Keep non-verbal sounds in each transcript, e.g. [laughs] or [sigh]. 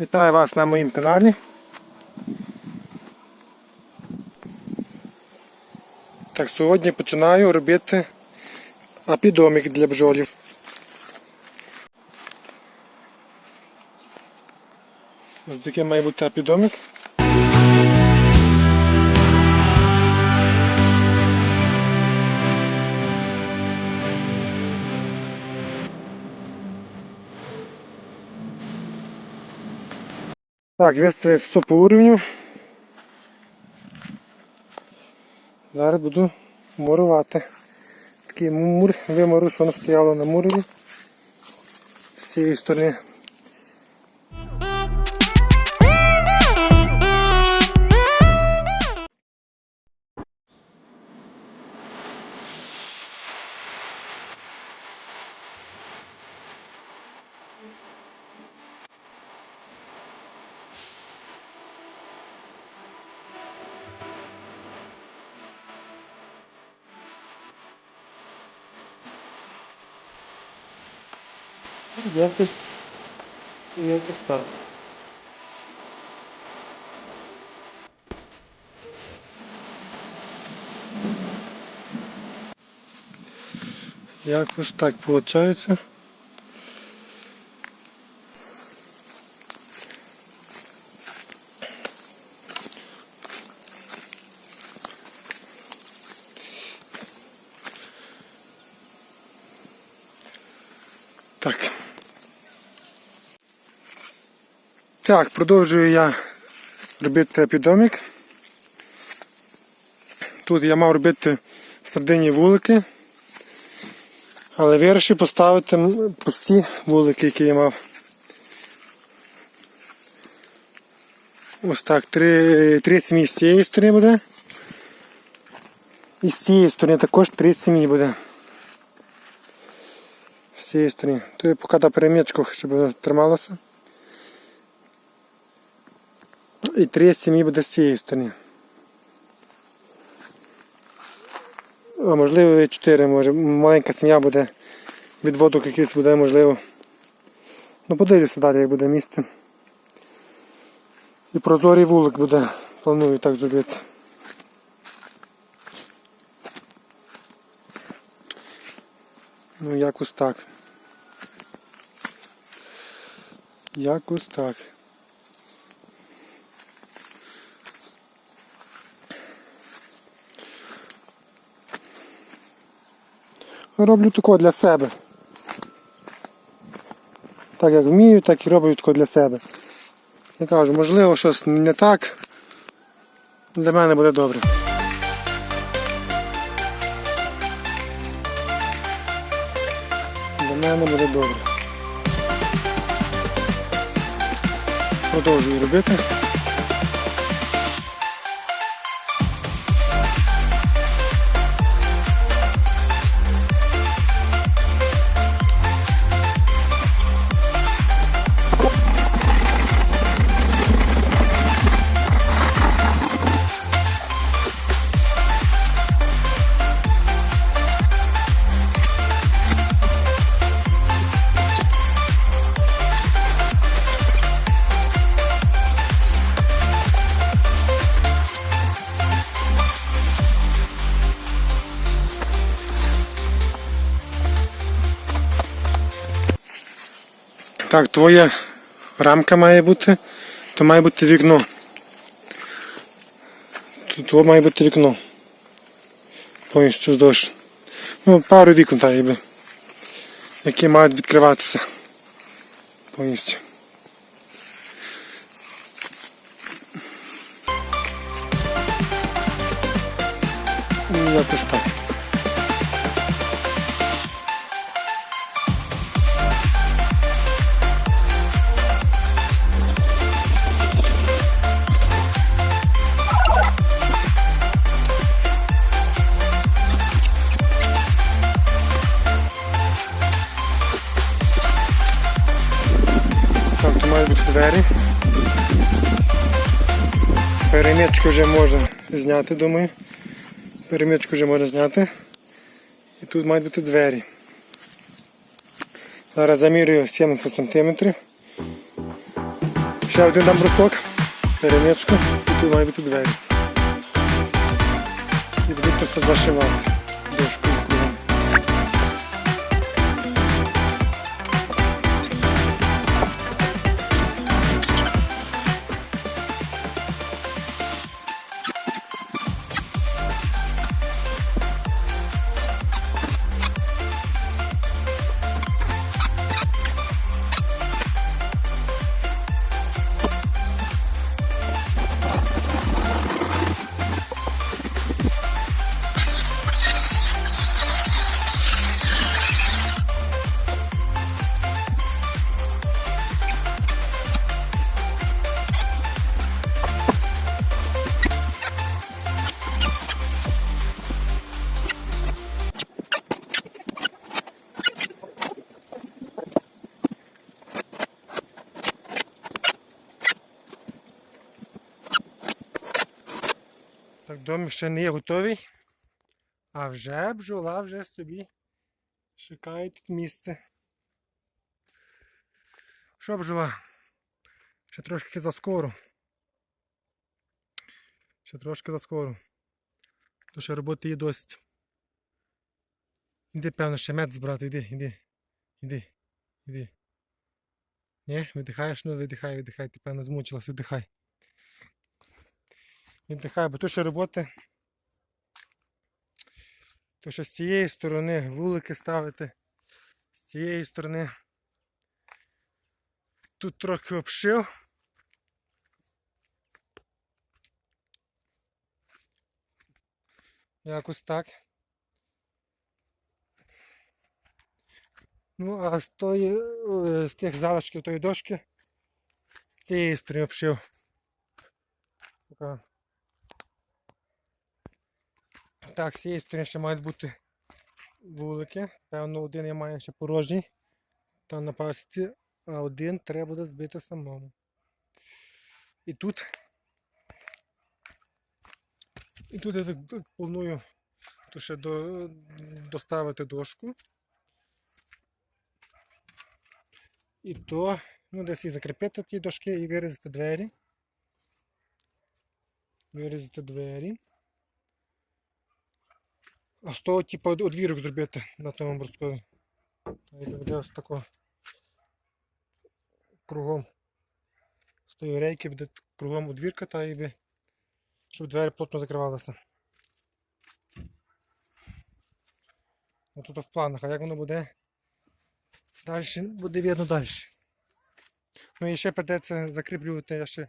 Вітаю вас на моїм каналі. Так, сьогодні починаю робити апідомік для бджолів. Ось такий має бути апідомік. Так, виставив все по уровню. Зараз буду мурувати. Такий мур, вимору, що воно стояло на мурові. З цієї сторони. Якось, якось так. Якось так виходить. Так. Так, продовжую я робити епідомік. Тут я мав робити середині вулики, але вирішив поставити пусті вулики, які я мав. Ось так, три, три сім'ї з цієї сторони буде. І з цієї сторони також три сім'ї буде. З цієї сторони. То я поки перемічку, щоб воно трималося. І три сім'ї буде з цієї сторони. А можливо і чотири, може. Маленька сім'я буде, відводок якийсь буде, можливо. Ну подивлюся далі, як буде місце. І прозорий вулик буде, планую так зробити. Ну якось так. Якось так. Роблю тако для себе. Так як вмію, так і роблю тако для себе. Я кажу, можливо, щось не так. Для мене буде добре. Для мене буде добре. Продовжую робити. Так, твоя рамка має бути, то має бути вікно. То має бути вікно. Повністю вздовж. Ну, пару вікон так якби. Які мають відкриватися. Повністю. Ну, якось Перемічку вже можна зняти, думаю. Перемічку вже можна зняти. І тут мають бути двері. Зараз замірюю 70 см. Ще один там брусок, перемічку і тут має бути двері. І буду просто зашивати дошкою Ще не готовий. А вже бджола вже собі шукає тут місце. Що бджола? Ще трошки заскоро. Ще трошки заскоро. То ще роботи є досить. Іди, певно, ще мед збирати, іди, іди. Іди, іди. Ні, видихаєш, ну видихай, видихай, ти певно змучилась, видихай. Віддихай, бо то ще роботи. То що з цієї сторони вулики ставити, з цієї сторони. Тут трохи обшив. Якось так. Ну, а з тої, е, з тих залишків тої дошки з цієї сторони обшив. Така Так, з цієї сторони ще мають бути вулики. Певно, один я маю ще порожній. Там на пасіці, а один треба буде збити самому. І тут. І тут я так планую то ще до, доставити дошку. І то, ну, десь і закріпити ті дошки і вирізати двері. Вирізати двері. А з того, типу, од- одвірок зробити на тому. Та й буде ось тако кругом. З тої рейки буде кругом одвірка, та би, щоб двері плотно закривалися. Ну тут в планах, а як воно буде? Далі буде видно далі. Ну і ще придеться закріплювати, я ще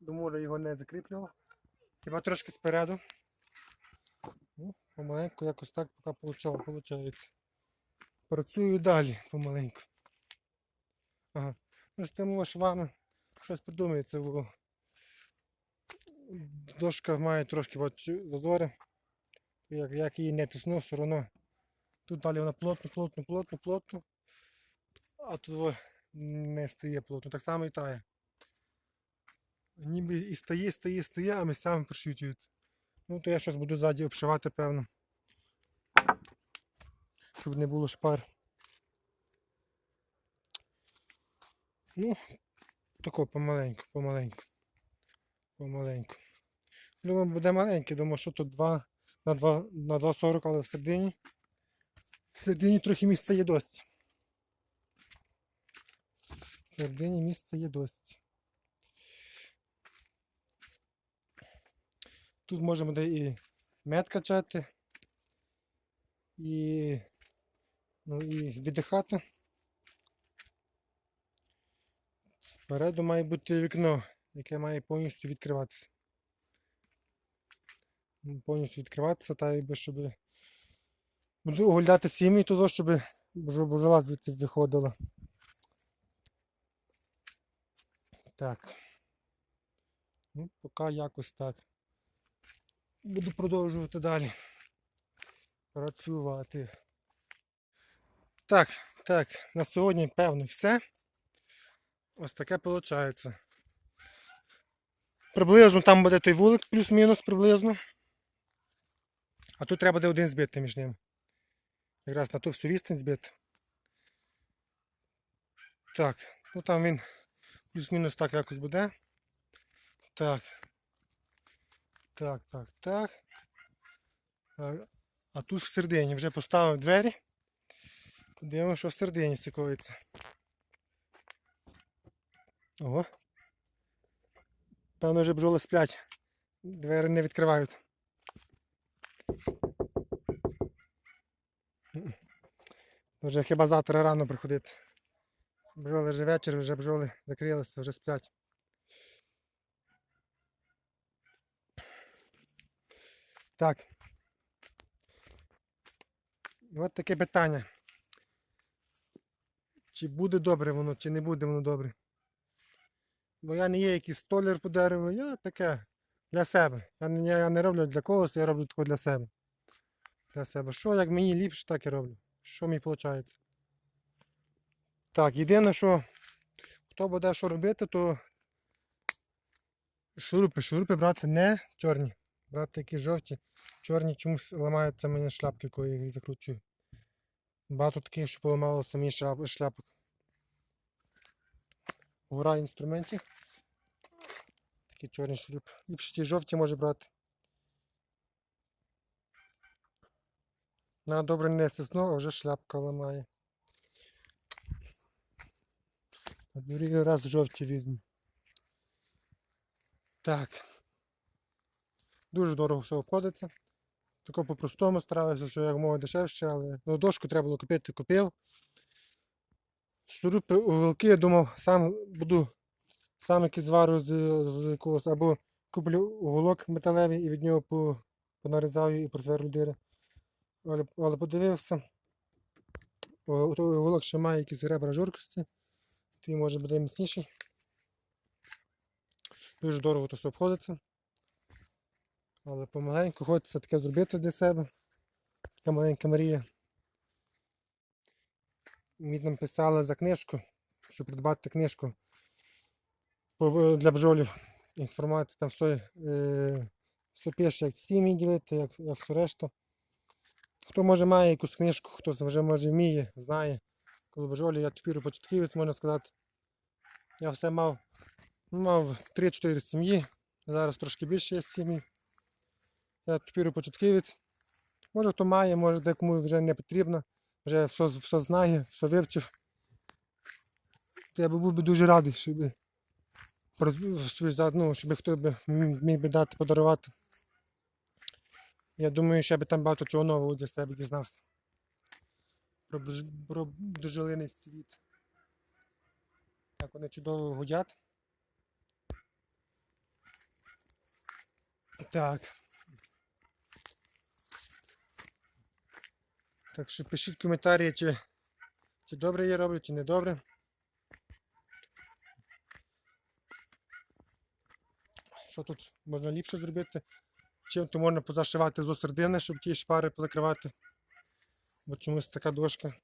до його не закріплював. Хіба трошки спереду. Помаленьку якось так поки получало, виходить. Працюю далі помаленьку. Ага. Ну, з тими швами щось придумається. бо Дошка має трошки от зазори. Як, як її не тисну, все одно. Тут далі вона плотно, плотно, плотно, плотно. А тут не стає плотно. Так само і тає. Ніби і стає, стає, стає, а місцями пришютюється. Ну, то я щось буду ззаді обшивати, певно. Щоб не було шпар. Ну, тако помаленьку, помаленьку. Помаленьку. Думаю, буде маленький, думаю, що тут 2 на 2 на 2,40, але всередині. Всередині трохи місця є досить. Всередині місця є досить. Тут можемо де і мед качати, і, ну, і віддихати. Спереду має бути вікно, яке має повністю відкриватися. Ну, Повністю відкриватися, та якби щоб буду оглядати сім'ї, того, щоб божола звідси виходила. Так. Ну, поки якось так. Буду продовжувати далі працювати. Так, так, на сьогодні, певно, все. Ось таке виходить. Приблизно там буде той вулик, плюс-мінус приблизно. А тут треба буде один збити між ними. Якраз на ту всю відстань збити. Так, ну там він Плюс-мінус так якось буде. Так, так, так. Так. А тут всередині вже поставив двері. Подивимося, що всередині сікується. Ого. Певно, вже бджоли сплять. Двері не відкривають. Вже хіба завтра рано приходити. Бджоли вже вечір, вже бджоли закрилися, вже сплять. Так. От таке питання. Чи буде добре воно, чи не буде воно добре. Бо я не є якийсь столяр по дереву, я таке для себе. Я не, я не роблю для когось, я роблю таке для себе. Для себе. Що як мені ліпше, так і роблю. Що мені виходить. Так, єдине, що хто буде що робити, то шурупи, шурупи брати не чорні. Брати такі жовті. Чорні чомусь ламаються мені шляпки, коли я їх закручую. Багато таких, що поламало самі шляп- шляпок. Гора інструментів. Такі чорні шурупи. Ліпше ті жовті може брати. Надо добре нести знову, а вже шляпка ламає. На другий раз жовті візьму. Так. Дуже дорого все обходиться. Тако по-простому старалися, що як мова дешевше, але ну, дошку треба було купити, купив. Шурупи уголки, я думав, сам буду сам якийсь зварю з, з якогось, або куплю уголок металевий і від нього по, понарізаю і просверлю дири. Але, але подивився, уголок ще має якісь ребра жорсткості, той може буде міцніший. Дуже дорого то все обходиться. Але помаленьку хочеться таке зробити для себе. Така маленька мрія. Мені там писали за книжку, щоб придбати книжку для бджолів. Інформація там все, е, все пише, як сім'ї ділити, як, як все решта. Хто може має якусь книжку, хто вже може вміє, знає. Коли бджолі, я тепер початківець, можна сказати. Я все мав, мав 3-4 сім'ї, зараз трошки більше є сім'ї. Я тепер початківець. Може хто має, може декому вже не потрібно. Вже все, все знає, все вивчив. То я би був би дуже радий, щоб, ну, щоб хто би міг би дати подарувати. Я думаю, що я би там багато чого нового для себе дізнався. Про, про бджолиний світ. Так вони чудово гудять. Так. Так що пишіть коментарі, чи, чи добре я роблю, чи не добре. Що тут можна ліпше зробити? Чим то можна позашивати з середини, щоб ті шпари позакривати. Бо чомусь така дошка.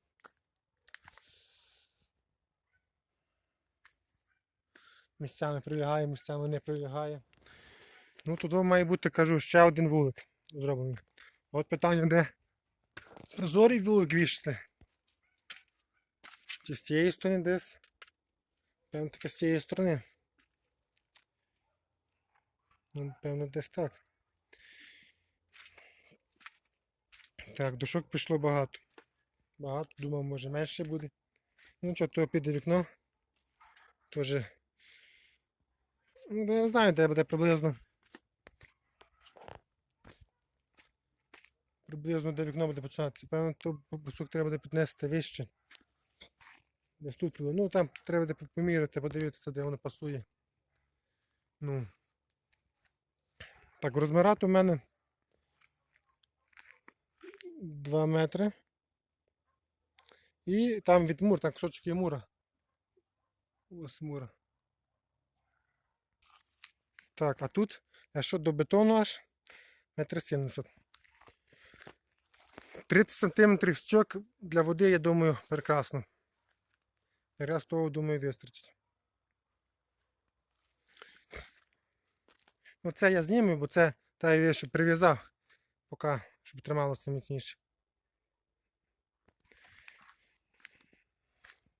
Місцями прилягає, місцями не прилягає. Ну тут має бути, кажу, ще один вулик зроблений. От питання, де прозорий вулик вішати. Чи з цієї сторони десь? Певно таке з цієї сторони. Ну, певно, десь так. Так, дошок пішло багато. Багато, думав, може менше буде. Ну що, то піде вікно. Тоже. Ну, я не знаю, де буде приблизно. Приблизно де вікно буде починатися. Певно, то бусок треба буде піднести вище. Десь тут було. Ну там треба буде поміряти, подивитися, де воно пасує. Ну. Так, розмирати у мене 2 метри. І там від мур, там є мура. Ось мура. Так, а тут, якщо до бетону аж метр 70. 30 сантиметрів стьок для води, я думаю, прекрасно. Якраз того, думаю, вистачить. Ну це я зніму, бо це та я що прив'язав, поки, щоб трималося міцніше.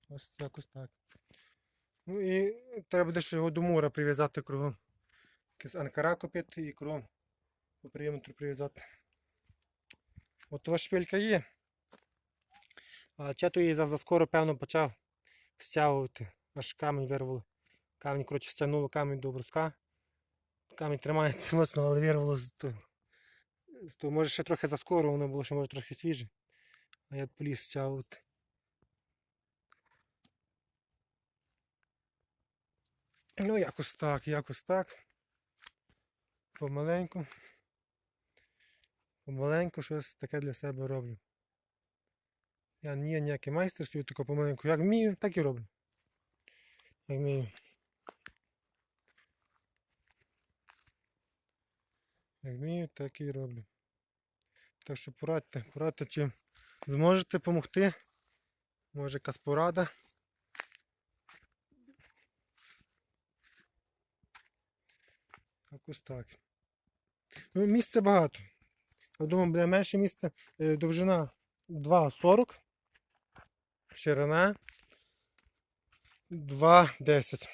Ось це якось так. Ну і треба буде ще його до мура прив'язати кругом. Якийсь анкара купити і кругом по периметру прив'язати. От того шпилька є. А чату її за заскоро, певно, почав стягувати. Аж камінь вирвало. Камінь, коротше, стягнуло камінь до бруска. Камінь тримається [laughs] моцно, але вирвало то, то може ще трохи заскоро, воно було ще може трохи свіже. А я поліз стягувати. Ну, якось так, якось так. Помаленьку. Помаленьку щось таке для себе роблю. Я не ніякий майстер, свій тако помаленьку. Як вмію, так і роблю. Як вмію. Як вмію, так і роблю. Так що порадьте, порадьте, чим зможете допомогти. Може якась порада. Якось так. Ну, місця багато. Думаю, буде менше місця. Е, Довжина 2,40. Ширина 2,10.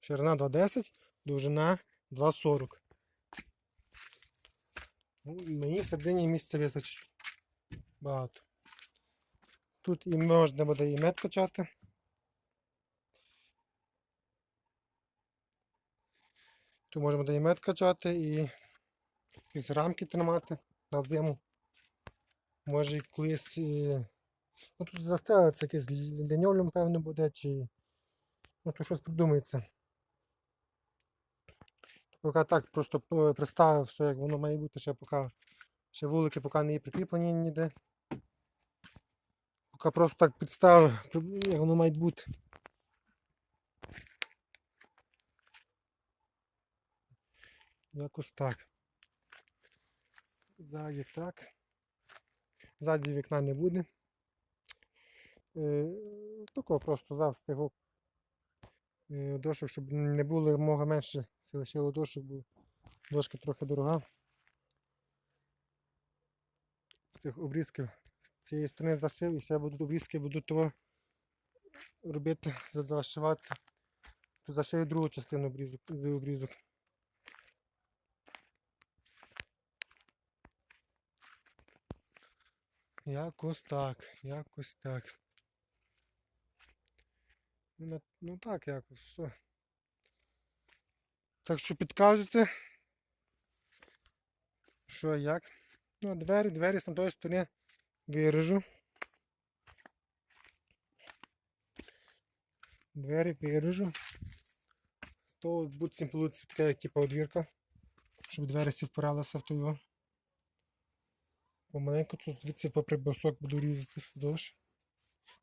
Ширина 2,10, довжина 2,40. Ну, мені в середині місця вистачить. Багато. Тут і можна буде і мед качати. Тут можна буде і мед качати, і якісь рамки тримати на зиму. Може колись. Ну тут застелиться якийсь лінолеум, певно, буде, чи. Ну тут щось придумається. Поки так просто е, представив все, як воно має бути, ще поки ще вулики поки не є прикріплені ніде. Поки просто так підставив, як воно має бути. Якось так. Ззаді так. Ззаді вікна не буде. Е, Такого просто завстигу дошок, щоб не було мога менше лишило дошок, бо дошка трохи дорога. З тих обрізків з цієї сторони зашив і ще будуть обрізки, буду того робити, зашивати. То другу частину обрізок, обрізок. Якось так, якось так. Ну, ну так якось все. Так що підказуйте. Що як? Ну, а двері, двері з тої сторони виріжу. Двері виріжу. З того така, як типу одвірка. Щоб двері всі впиралися в того. Помаленьку тут звідси попри буду різати вздовж.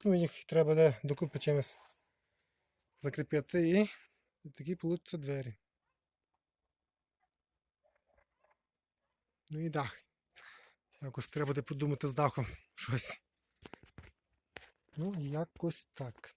Ну їх треба де докупи чимось закріпити і, і такі получаться двері. Ну і дах. Якось треба буде подумати з дахом щось. Ну, якось так.